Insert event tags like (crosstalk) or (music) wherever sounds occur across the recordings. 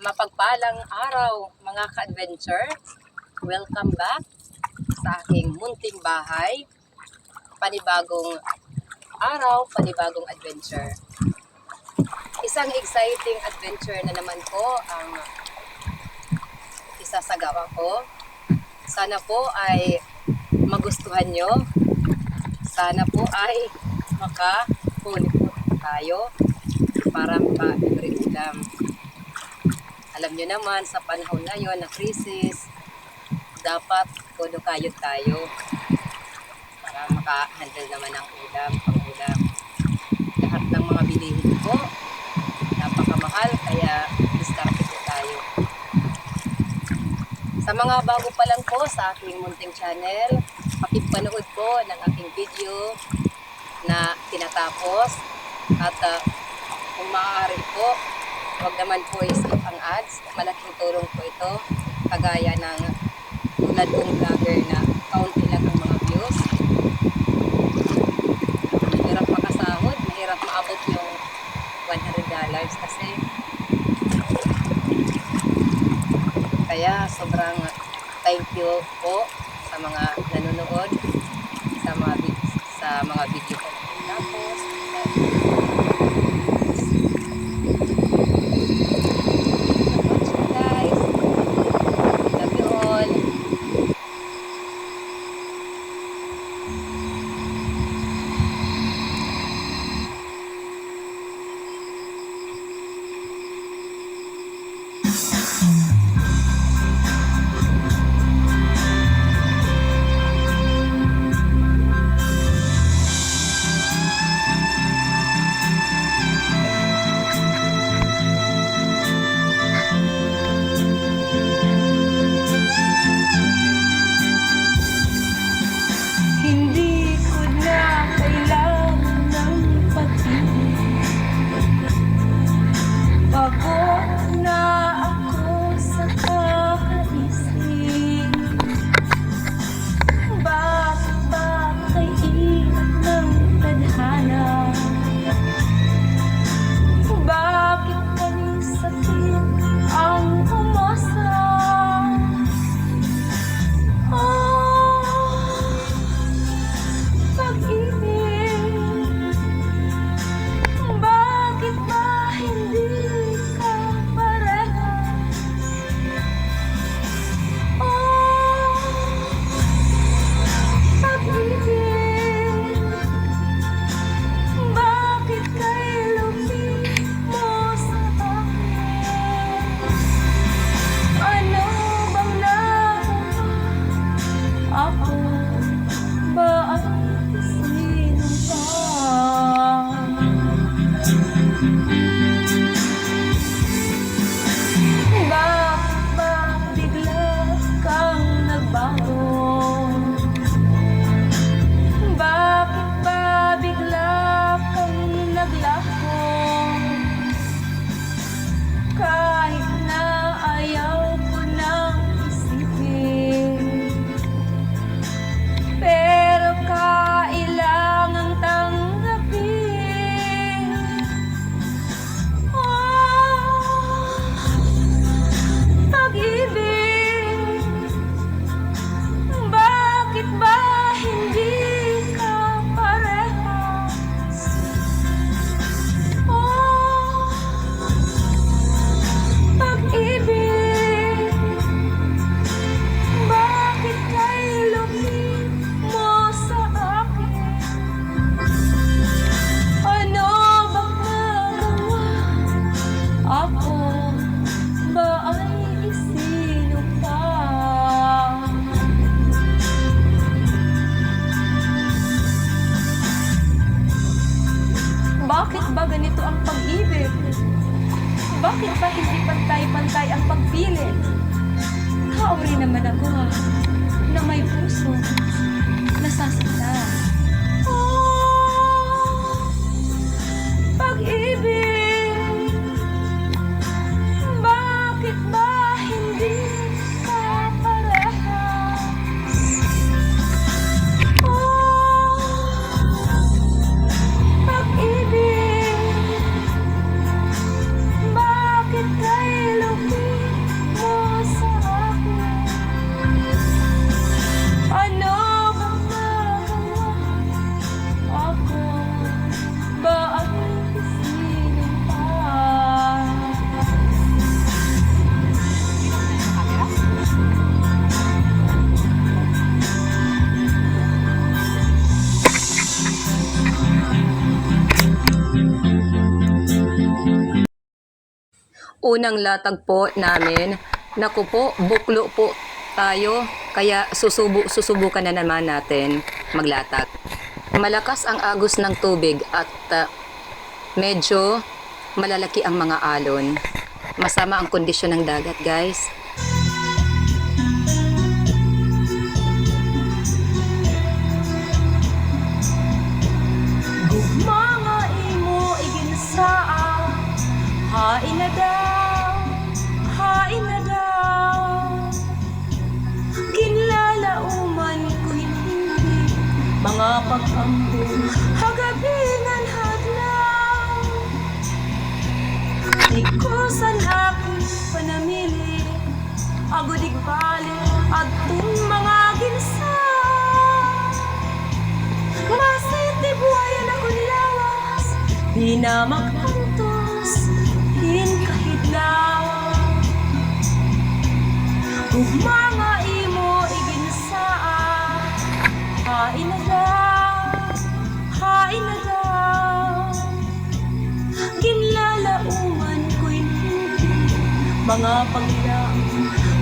Mapagpalang araw mga ka-adventure. Welcome back sa aking munting bahay. Panibagong araw, panibagong adventure. Isang exciting adventure na naman po ang isasagawa ko. Sana po ay magustuhan nyo. Sana po ay makahuli po tayo para maka-every ulam. Alam nyo naman, sa panahon ngayon na krisis, dapat kudo kayod tayo para maka-handle naman ng ulam, pang-ulam. Lahat ng mga bilihin po, napakamahal, kaya diskarte po tayo. Sa mga bago pa lang po sa aking munting channel, pakipanood po ng aking video na tinatapos at uh, kung maaari po, huwag naman po i-skip ang ads. Malaking tulong po ito. Kagaya ng tulad kong vlogger na kaunti lang ang mga views. Mahirap makasahod, mahirap maabot yung $100 kasi kaya sobrang thank you po sa mga nanonood sa mga sa mga video ko. Tapos, Bakit ba hindi pantay-pantay ang pagpili? Kauri naman ako na may puso, nasasaktan. Oh, pag-ibig, unang latag po namin. Naku po, buklo po tayo. Kaya susubu, susubukan na naman natin maglatag. Malakas ang agos ng tubig at ah, medyo malalaki ang mga alon. Masama ang kondisyon ng dagat, guys. Mga imo iginsaa Hain na Mga pagkambo Hagabingan hadlaw Di ko san aking panamili. Agodig bali at mga ginsa. Masiti buhayan ako lawas. Di na Mga paglaw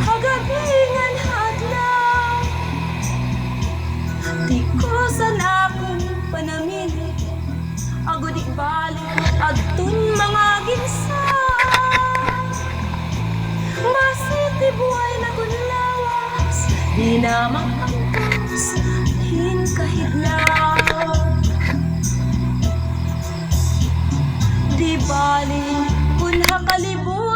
Hagabingan hadlaw Di ko san akong panamili. Agodik balik Agtun mga ginsa. Masiti buhay na kun lawas. Di na makangkas Hin kahidlaw Di bali kun hakalibutan ikaw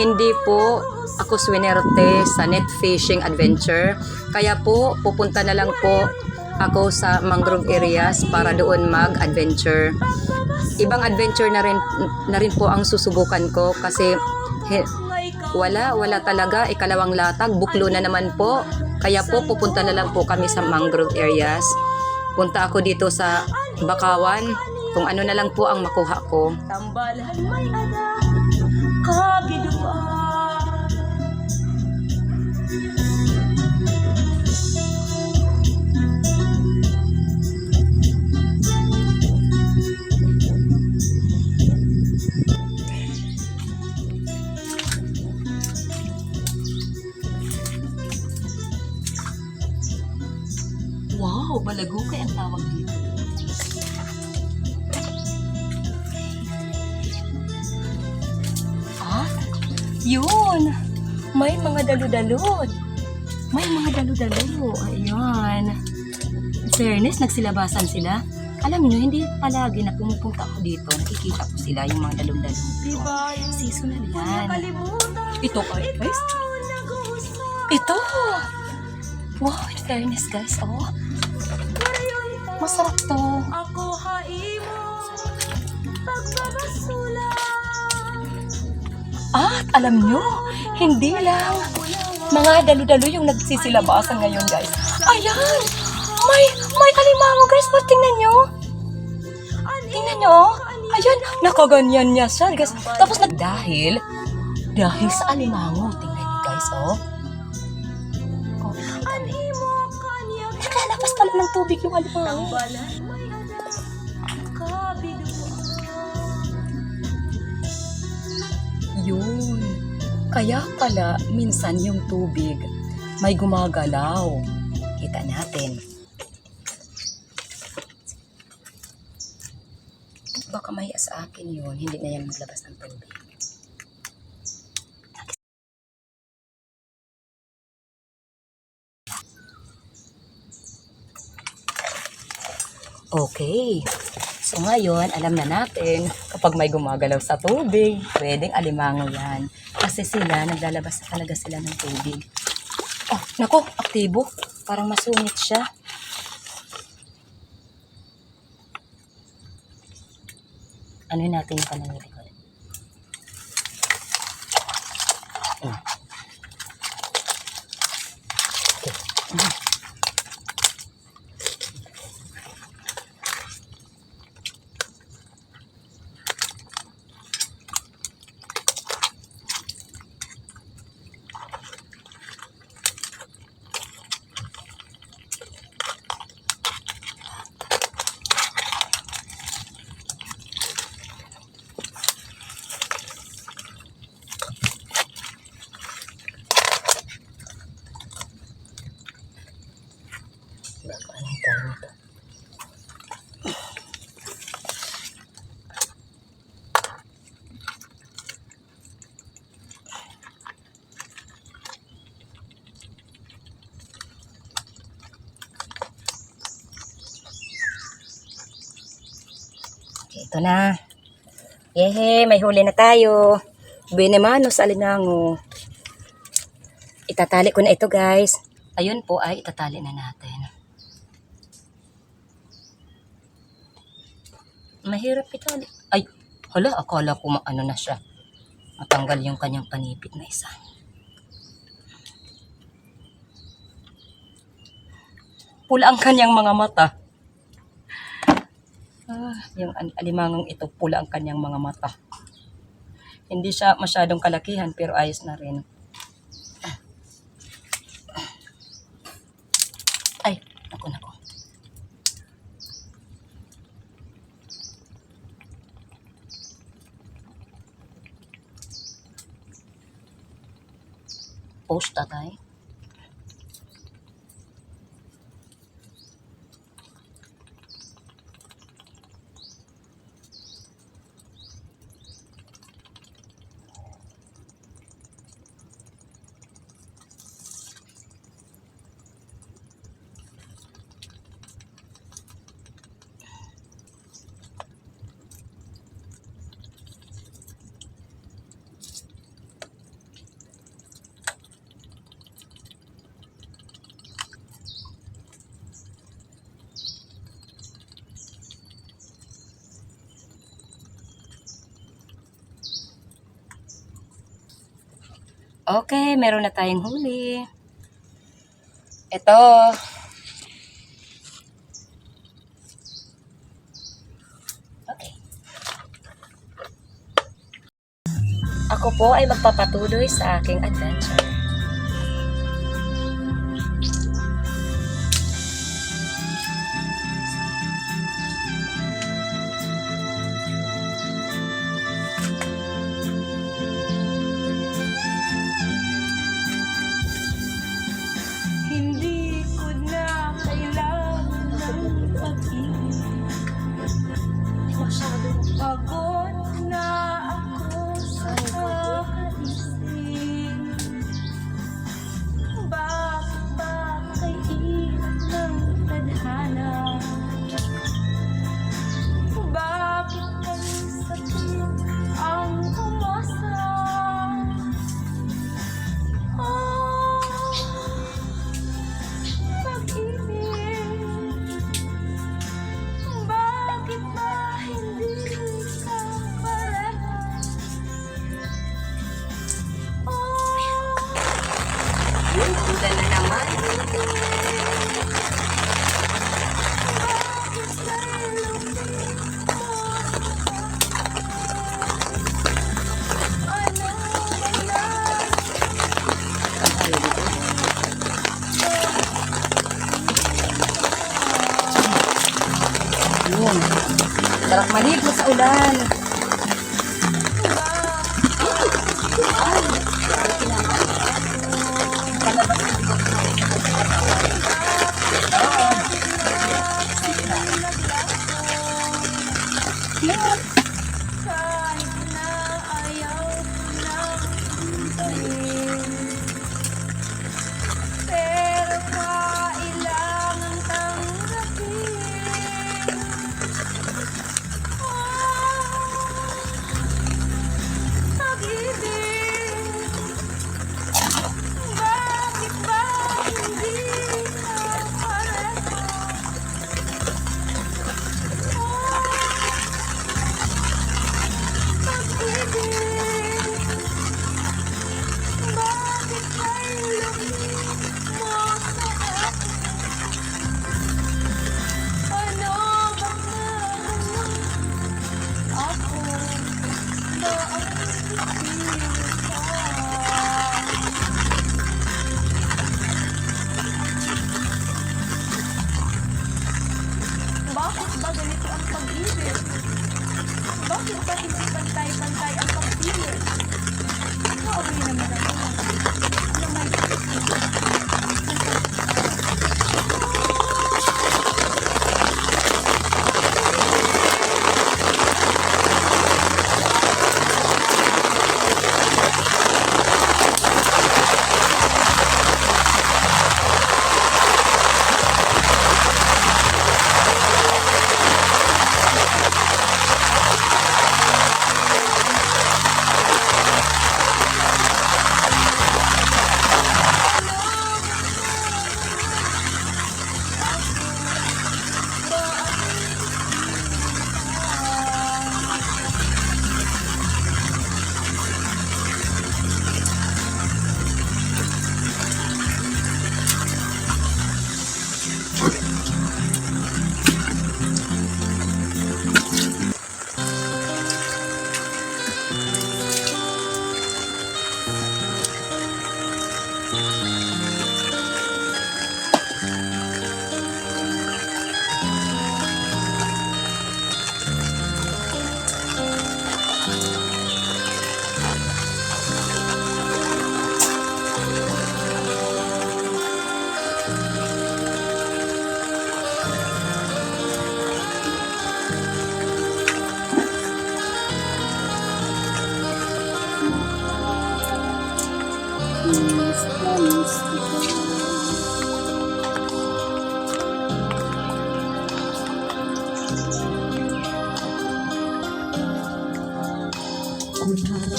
Hindi po ako swinerte sa net fishing adventure. Kaya po, pupunta na lang po ako sa mangrove areas para doon mag-adventure. Ibang adventure na rin, na rin po ang susubukan ko kasi he- wala, wala talaga. Ikalawang latag, buklo na naman po. Kaya po, pupunta na lang po kami sa mangrove areas. Punta ako dito sa Bakawan. Kung ano na lang po ang makuha ko. Tambalan Wow, balagukay ang tawag yun. May mga dalo-dalon. May mga dalo-dalo. Ayan. In Fairness, nagsilabasan sila. Alam niyo, hindi palagi na pumupunta ako dito, nakikita ko sila, yung mga dalong-dalong. Diba Seasonal yan. Ito pa, guys. Ito! Wow, in fairness, guys. Oh, masarap to. Ako haimo Pagbabasula At alam nyo, hindi lang mga dalo-dalo yung nagsisilabasan ngayon, guys. Ayan! May, may alimango, guys. But tingnan nyo. Tingnan nyo. oh. Ayan, nakaganyan niya siya, guys. Tapos nag... Dahil, dahil sa alimango, tingnan nyo, guys, oh. Oh, Nakalabas pala ng tubig yung alimango. Yun. Kaya pala, minsan yung tubig may gumagalaw. Kita natin. Baka mahiya sa akin yun. Hindi na yan maglabas ng tubig. Okay. So ngayon, alam na natin, kapag may gumagalaw sa tubig, pwedeng alimango yan. Kasi sila, naglalabas na talaga sila ng tubig. Oh, nako, aktibo. Parang masungit siya. Ano natin yung panangili ko? Mm. Na. Yehe, may huli na tayo. Benemano sa alinango. Itatali ko na ito guys. Ayun po ay itatali na natin. Mahirap itali. Ay, hala, akala ko maano na siya. Matanggal yung kanyang panipit na isa. Pula ang kanyang mga mata. Ah, yung al- alimangang ito, pula ang kanyang mga mata. Hindi siya masyadong kalakihan pero ayos na rin. Ay, naku naku. Post tatay. Okay, meron na tayong huli. Ito. Okay. Ako po ay magpapatuloy sa aking adventure.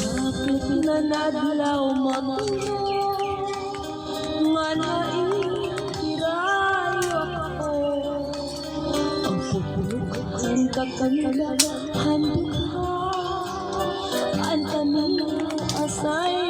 Harapit na nadlaw matuyo, nga naitirayo ako. Ang pupukan kakanila, handika, ang kanila asay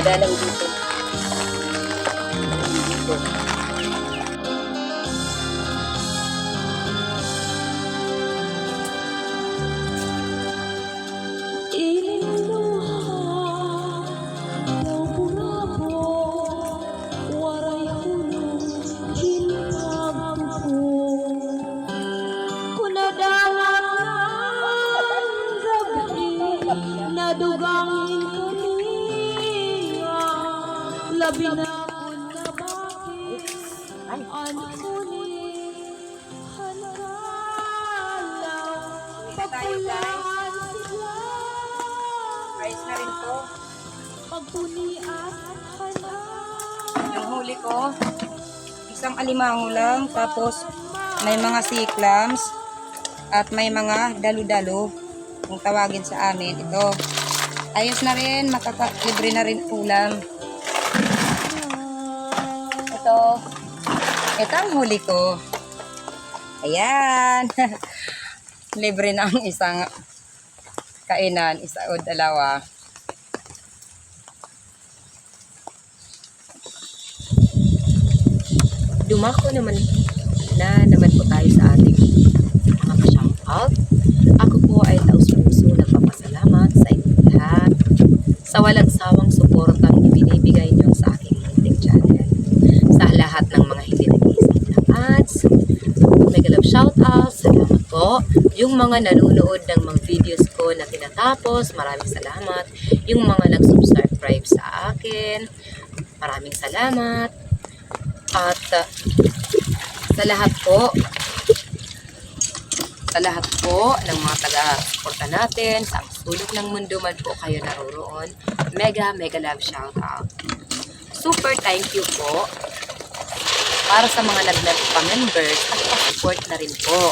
Madalaw dito. Dito. Yung huli ko, isang alimango lang, tapos may mga siklams, at may mga dalu-dalo, kung tawagin sa amin, ito. Ayos na rin, makakalibre na rin ulam. Ito, ito ang huli ko. Ayan. (laughs) Libre na ang isang kainan, isa o dalawa. Dumako naman na naman po tayo sa ating mga ka-shoutout. Ako po ay taus-puso nagpapasalamat sa inyong lahat sa walang sawang suportang ibinibigay niyo sa aking munting channel. Sa lahat ng mga hindi nag-iisip ng ads, mega love shoutout, salamat po. Yung mga nanonood ng mga videos ko na tinatapos, maraming salamat. Yung mga nag-subscribe sa akin, maraming salamat. At uh, sa lahat po, sa lahat po ng mga taga-suporta natin, sa sulok ng mundo man po kayo naroroon, mega, mega love shout out. Super thank you po para sa mga nag pa-members at pa-support na rin po.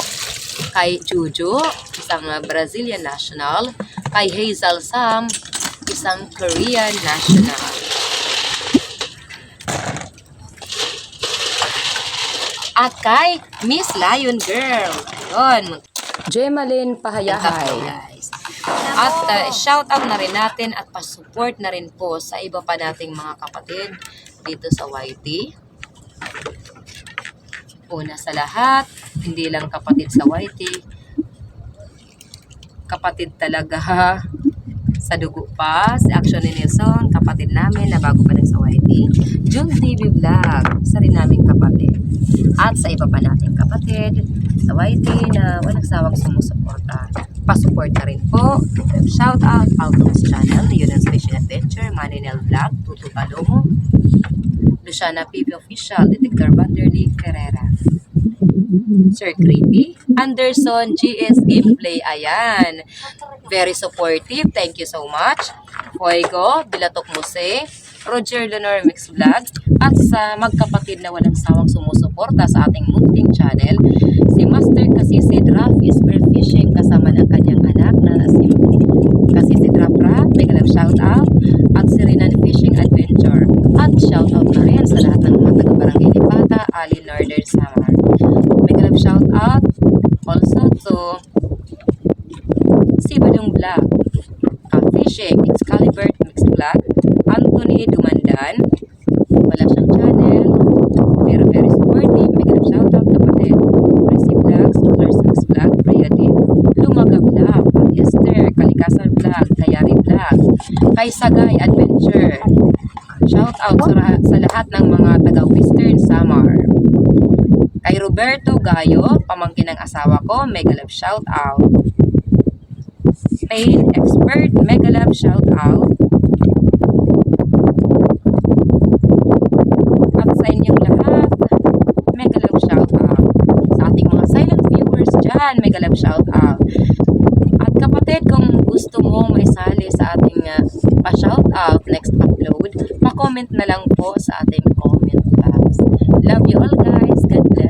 Kay Juju, isang uh, Brazilian national, kay Hazel Sam, isang Korean national. At kay Miss Lion Girl. Ayun, Jemalyn Pahayahay. At uh, shout out na rin natin at pa-support na rin po sa iba pa nating mga kapatid dito sa YT. Una sa lahat, hindi lang kapatid sa YT, kapatid talaga (laughs) sa dugo pa, si Action ni Nelson, kapatid namin na bago pa sa YT. June TV Vlog, isa rin naming kapatid. At sa iba pa nating kapatid sa YT na walang sawang sumusuporta. Pa-support na rin po. Shout out, Alton's channel, ang Special Adventure, Maninel Vlog, Tutu Palomo, Luciana PB Official, Detector Vanderly Ferreira. Sir Creepy, Anderson, GS Gameplay, ayan. Very supportive, thank you so much. Fuego, Bilatok Muse, Roger Lenore Mix Vlog, at sa magkapatid na walang sawang sumusuporta sa ating munting channel, si Master Kasisid Rafi Spearfishing kasama ng kanyang anak na si Kasisid Rapra, mega love shout out, at si Renan Fishing Adventure. At shout out na rin sa lahat ng mga taga-barangay ni Pata, Ali Northern Samar. Mega love shout out also to si Badong Vlog, uh, Fishing, Excalibur Mixed Vlog, Anthony Dumandan, wala siyang channel, pero very supportive, may ganap shoutout kapatid, Prissy Vlog, Solars Mixed Vlog, Priadin, Lumaga At Esther, Kalikasan Vlog, Kayari Vlog, kay Sagay Adventure, shoutout sa, ra- sa lahat ng mga taga-Western Samar, kay Roberto Gayo, pamangkin ng asawa ko, mega love shout out. Pain Expert, mega love shout out. At sa inyong lahat, mega love shout out. Sa ating mga silent viewers dyan, mega love shout out. At kapatid, kung gusto mo maisali sa ating uh, pa-shout out next upload, pa-comment na lang po sa ating comment box. Love you all guys. God bless.